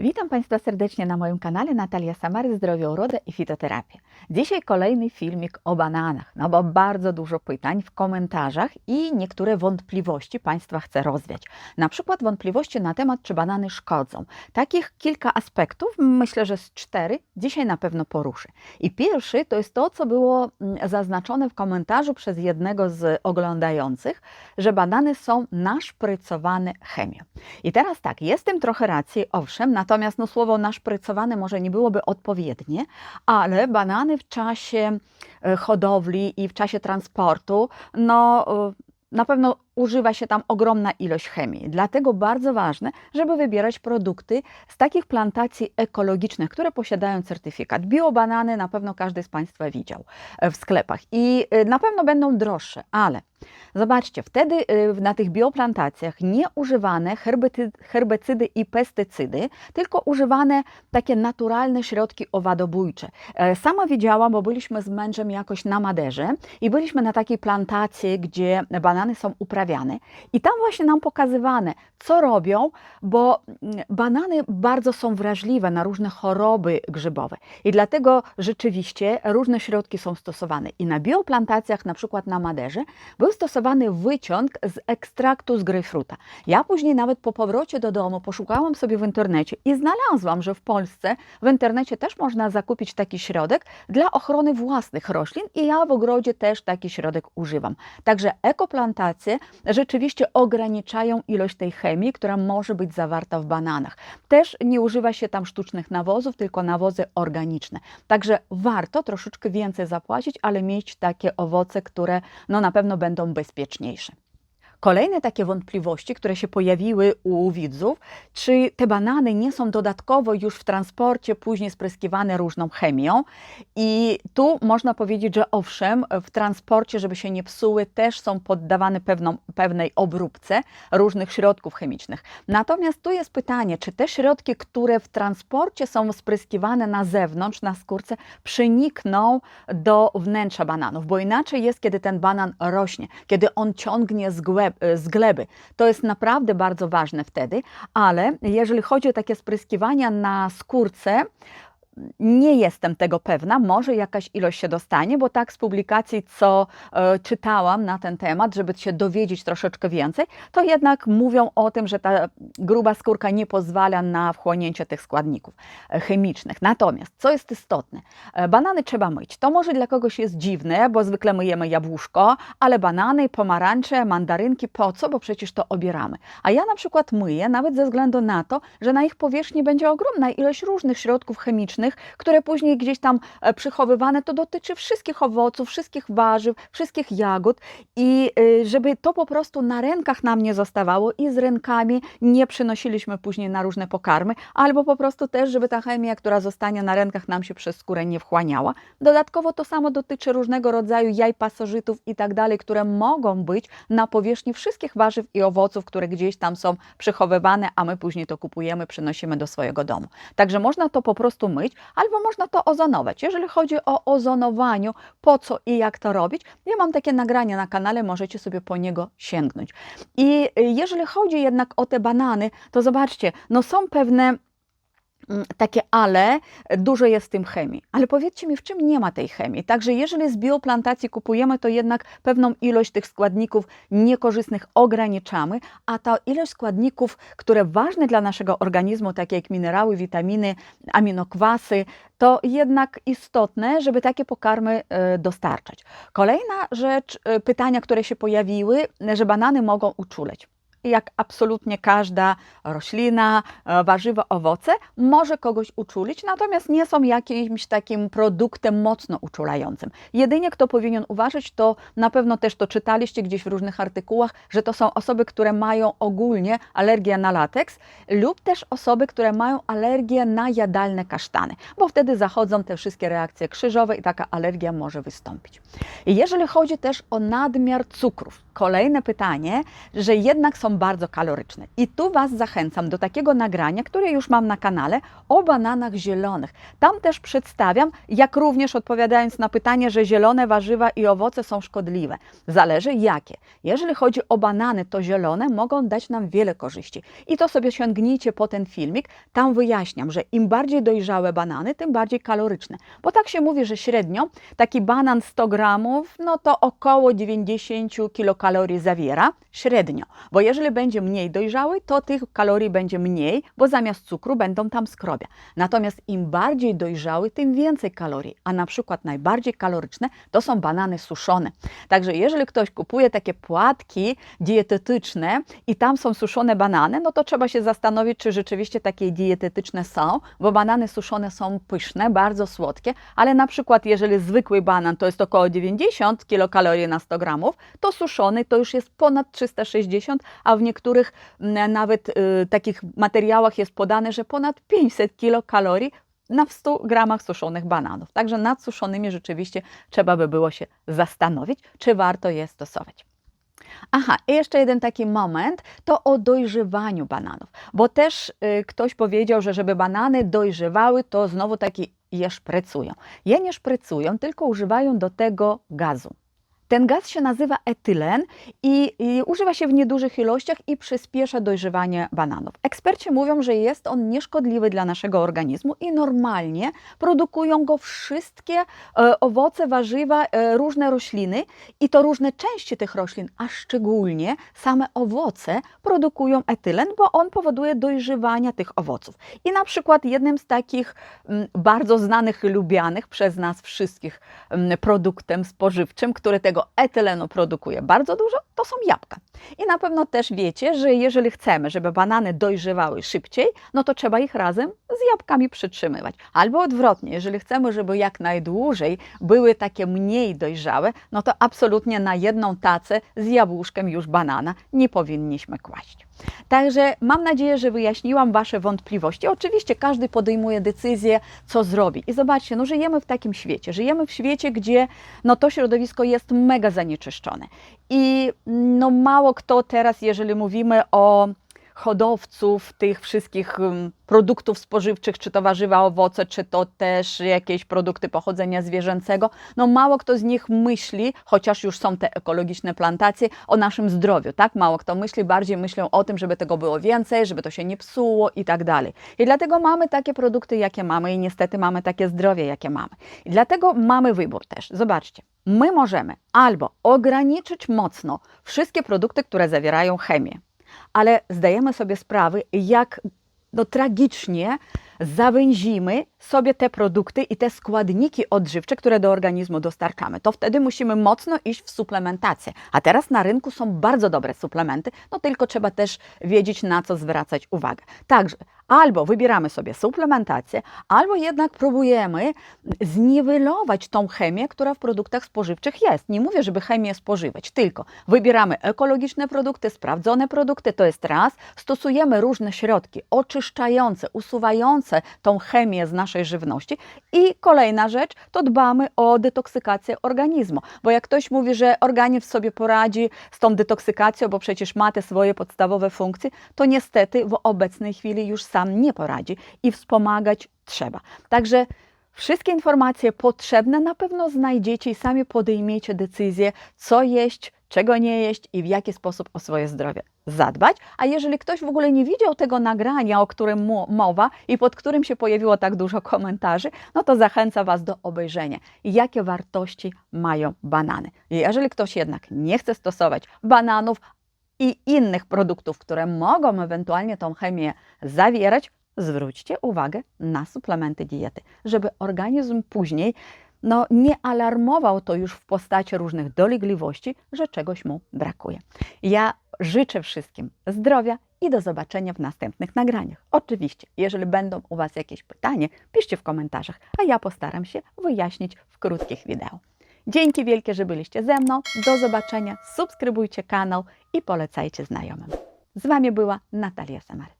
Witam Państwa serdecznie na moim kanale Natalia Samary Zdrowie, Uroda i Fitoterapia. Dzisiaj kolejny filmik o bananach, no bo bardzo dużo pytań w komentarzach i niektóre wątpliwości Państwa chcę rozwiać. Na przykład wątpliwości na temat, czy banany szkodzą. Takich kilka aspektów, myślę, że z cztery, dzisiaj na pewno poruszę. I pierwszy to jest to, co było mm, zaznaczone w komentarzu przez jednego z oglądających, że banany są naszprycowane chemią. I teraz tak, jest w tym trochę racji, owszem, natomiast no, słowo naszprycowane może nie byłoby odpowiednie, ale banany w czasie e, hodowli i w czasie transportu, no e, na pewno używa się tam ogromna ilość chemii. Dlatego bardzo ważne, żeby wybierać produkty z takich plantacji ekologicznych, które posiadają certyfikat. Biobanany na pewno każdy z Państwa widział e, w sklepach i e, na pewno będą droższe, ale zobaczcie, wtedy e, na tych bioplantacjach nie używane herbecydy i pestycydy, tylko używane takie naturalne środki owadobójcze. Sama widziałam, bo byliśmy z mężem jakoś na Maderze i byliśmy na takiej plantacji, gdzie banany są uprawiane i tam właśnie nam pokazywane, co robią, bo mm, banany bardzo są wrażliwe na różne choroby grzybowe i dlatego rzeczywiście różne środki są stosowane. I na bioplantacjach, na przykład na Maderze, był stosowany wyciąg z ekstraktu z grejpfruta. Ja później nawet po powrocie do domu poszukałam sobie w internecie i znalazłam, że w Polsce w internecie też można zakupić taki środek dla ochrony własnych roślin i ja w ogrodzie też taki środek używam. Także ekoplantacje rzeczywiście ograniczają ilość tej chemii, która może być zawarta w bananach. Też nie używa się tam sztucznych nawozów, tylko nawozy organiczne. Także warto troszeczkę więcej zapłacić, ale mieć takie owoce, które no, na pewno będą bezpieczniejsze. Kolejne takie wątpliwości, które się pojawiły u widzów, czy te banany nie są dodatkowo już w transporcie później spryskiwane różną chemią. I tu można powiedzieć, że owszem, w transporcie, żeby się nie psuły, też są poddawane pewną, pewnej obróbce różnych środków chemicznych. Natomiast tu jest pytanie, czy te środki, które w transporcie są spryskiwane na zewnątrz, na skórce, przenikną do wnętrza bananów, bo inaczej jest, kiedy ten banan rośnie, kiedy on ciągnie z, głęb, z gleby. To jest naprawdę bardzo ważne wtedy, ale jeżeli chodzi o takie spryskiwania na skórce, nie jestem tego pewna, może jakaś ilość się dostanie, bo tak z publikacji, co e, czytałam na ten temat, żeby się dowiedzieć troszeczkę więcej, to jednak mówią o tym, że ta gruba skórka nie pozwala na wchłonięcie tych składników e, chemicznych. Natomiast, co jest istotne, e, banany trzeba myć. To może dla kogoś jest dziwne, bo zwykle myjemy jabłuszko, ale banany, pomarańcze, mandarynki, po co? Bo przecież to obieramy. A ja na przykład myję, nawet ze względu na to, że na ich powierzchni będzie ogromna ilość różnych środków chemicznych, które później gdzieś tam e, przychowywane, to dotyczy wszystkich owoców, wszystkich warzyw, wszystkich jagód i y, żeby to po prostu na rękach nam nie zostawało i z rękami nie przynosiliśmy później na różne pokarmy, albo po prostu też, żeby ta chemia, która zostanie na rękach nam się przez skórę nie wchłaniała. Dodatkowo to samo dotyczy różnego rodzaju jaj pasożytów i tak dalej, które mogą być na powierzchni wszystkich warzyw i owoców, które gdzieś tam są przechowywane, a my później to kupujemy, przynosimy do swojego domu. Także można to po prostu myć, albo można to ozonować. Jeżeli chodzi o ozonowaniu, po co i jak to robić, ja mam takie nagranie na kanale, możecie sobie po niego sięgnąć. I y, jeżeli chodzi jednak o te banany, to zobaczcie, no są pewne takie ale, dużo jest w tym chemii. Ale powiedzcie mi, w czym nie ma tej chemii? Także jeżeli z bioplantacji kupujemy, to jednak pewną ilość tych składników niekorzystnych ograniczamy, a ta ilość składników, które ważne dla naszego organizmu, takie jak minerały, witaminy, aminokwasy, to jednak istotne, żeby takie pokarmy e, dostarczać. Kolejna rzecz, e, pytania, które się pojawiły, że banany mogą uczuleć jak absolutnie każda roślina, e, warzywo, owoce, może kogoś uczulić, natomiast nie są jakimś takim produktem mocno uczulającym. Jedynie kto powinien uważać, to na pewno też to czytaliście gdzieś w różnych artykułach, że to są osoby, które mają ogólnie alergię na lateks lub też osoby, które mają alergię na jadalne kasztany, bo wtedy zachodzą te wszystkie reakcje krzyżowe i taka alergia może wystąpić. I jeżeli chodzi też o nadmiar cukrów, kolejne pytanie, że jednak są bardzo kaloryczne. I tu Was zachęcam do takiego nagrania, które już mam na kanale o bananach zielonych. Tam też przedstawiam, jak również odpowiadając na pytanie, że zielone warzywa i owoce są szkodliwe. Zależy jakie. Jeżeli chodzi o banany, to zielone mogą dać nam wiele korzyści. I to sobie sięgnijcie po ten filmik. Tam wyjaśniam, że im bardziej dojrzałe banany, tym bardziej kaloryczne. Bo tak się mówi, że średnio taki banan 100 gramów, no to około 90 kilokalorii zawiera średnio. Bo jeżeli będzie mniej dojrzały, to tych kalorii będzie mniej, bo zamiast cukru będą tam skrobia. Natomiast im bardziej dojrzały, tym więcej kalorii. A na przykład najbardziej kaloryczne to są banany suszone. Także jeżeli ktoś kupuje takie płatki dietetyczne i tam są suszone banany, no to trzeba się zastanowić, czy rzeczywiście takie dietetyczne są, bo banany suszone są pyszne, bardzo słodkie, ale na przykład jeżeli zwykły banan to jest około 90 kilokalorii na 100 gramów, to suszony to już jest ponad 360, a w niektórych nawet y, takich materiałach jest podane, że ponad 500 kilokalorii na 100 gramach suszonych bananów. Także nad suszonymi rzeczywiście trzeba by było się zastanowić, czy warto je stosować. Aha, i jeszcze jeden taki moment, to o dojrzewaniu bananów, bo też y, ktoś powiedział, że żeby banany dojrzewały, to znowu taki je szprecują. Je nie szprecują, tylko używają do tego gazu. Ten gaz się nazywa etylen i, i, używa się w niedużych ilościach i przyspiesza dojrzewanie bananów. Eksperci mówią, że jest on nieszkodliwy dla naszego organizmu i normalnie produkują go wszystkie e, owoce, warzywa, e, różne rośliny i to różne części tych roślin, a szczególnie same owoce produkują etylen, bo on powoduje dojrzewanie tych owoców. I na przykład jednym z takich m, bardzo znanych lubianych przez nas wszystkich m, produktem spożywczym, który tego etylenu produkuje bardzo dużo, to są jabłka. I na pewno też wiecie, że jeżeli chcemy, żeby banany dojrzewały szybciej, no to trzeba ich razem z jabłkami przytrzymywać. Albo odwrotnie, jeżeli chcemy, żeby jak najdłużej były takie mniej dojrzałe, no to absolutnie na jedną tacę z jabłuszkiem już banana nie powinniśmy kłaść. Także mam nadzieję, że wyjaśniłam Wasze wątpliwości. Oczywiście każdy podejmuje decyzję, co zrobi. I zobaczcie, no żyjemy w takim świecie. Żyjemy w świecie, gdzie no to środowisko jest mega zanieczyszczone. I no mało kto teraz, jeżeli mówimy o hodowców tych wszystkich produktów spożywczych, czy to warzywa, owoce, czy to też jakieś produkty pochodzenia zwierzęcego, no mało kto z nich myśli, chociaż już są te ekologiczne plantacje, o naszym zdrowiu, tak? Mało kto myśli, bardziej myślą o tym, żeby tego było więcej, żeby to się nie psuło i tak dalej. I dlatego mamy takie produkty, jakie mamy i niestety mamy takie zdrowie, jakie mamy. I dlatego mamy wybór też. Zobaczcie, my możemy albo ograniczyć mocno wszystkie produkty, które zawierają chemię, ale zdajemy sobie sprawę, jak no, tragicznie zawęzimy sobie te produkty i te składniki odżywcze, które do organizmu dostarczamy. To wtedy musimy mocno iść w suplementację. A teraz na rynku są bardzo dobre suplementy, no tylko trzeba też wiedzieć, na co zwracać uwagę. Także albo wybieramy sobie suplementację, albo jednak próbujemy zniwelować tą chemię, która w produktach spożywczych jest. Nie mówię, żeby chemię spożywać, tylko wybieramy ekologiczne produkty, sprawdzone produkty, to jest raz, stosujemy różne środki oczyszczające, usuwające tą chemię z naszej żywności i kolejna rzecz, to dbamy o detoksykację organizmu, bo jak ktoś mówi, że organizm sobie poradzi z tą detoksykacją, bo przecież ma te swoje podstawowe funkcje, to niestety w obecnej chwili już sam nie poradzi i wspomagać trzeba. Także Wszystkie informacje potrzebne na pewno znajdziecie i sami podejmiecie decyzję, co jeść, czego nie jeść i w jaki sposób o swoje zdrowie zadbać. A jeżeli ktoś w ogóle nie widział tego nagrania, o którym mowa i pod którym się pojawiło tak dużo komentarzy, no to zachęcam Was do obejrzenia, jakie wartości mają banany. Jeżeli ktoś jednak nie chce stosować bananów, i innych produktów, które mogą ewentualnie tą chemię zawierać, zwróćcie uwagę na suplementy diety, żeby organizm później no, nie alarmował to już w postaci różnych dolegliwości, że czegoś mu brakuje. Ja życzę wszystkim zdrowia i do zobaczenia w następnych nagraniach. Oczywiście, jeżeli będą u Was jakieś pytania, piszcie w komentarzach, a ja postaram się wyjaśnić w krótkich wideo. Dzięki wielkie, że byliście ze mną. Do zobaczenia. Subskrybujcie kanał i polecajcie znajomym. Z Wami była Natalia Samary.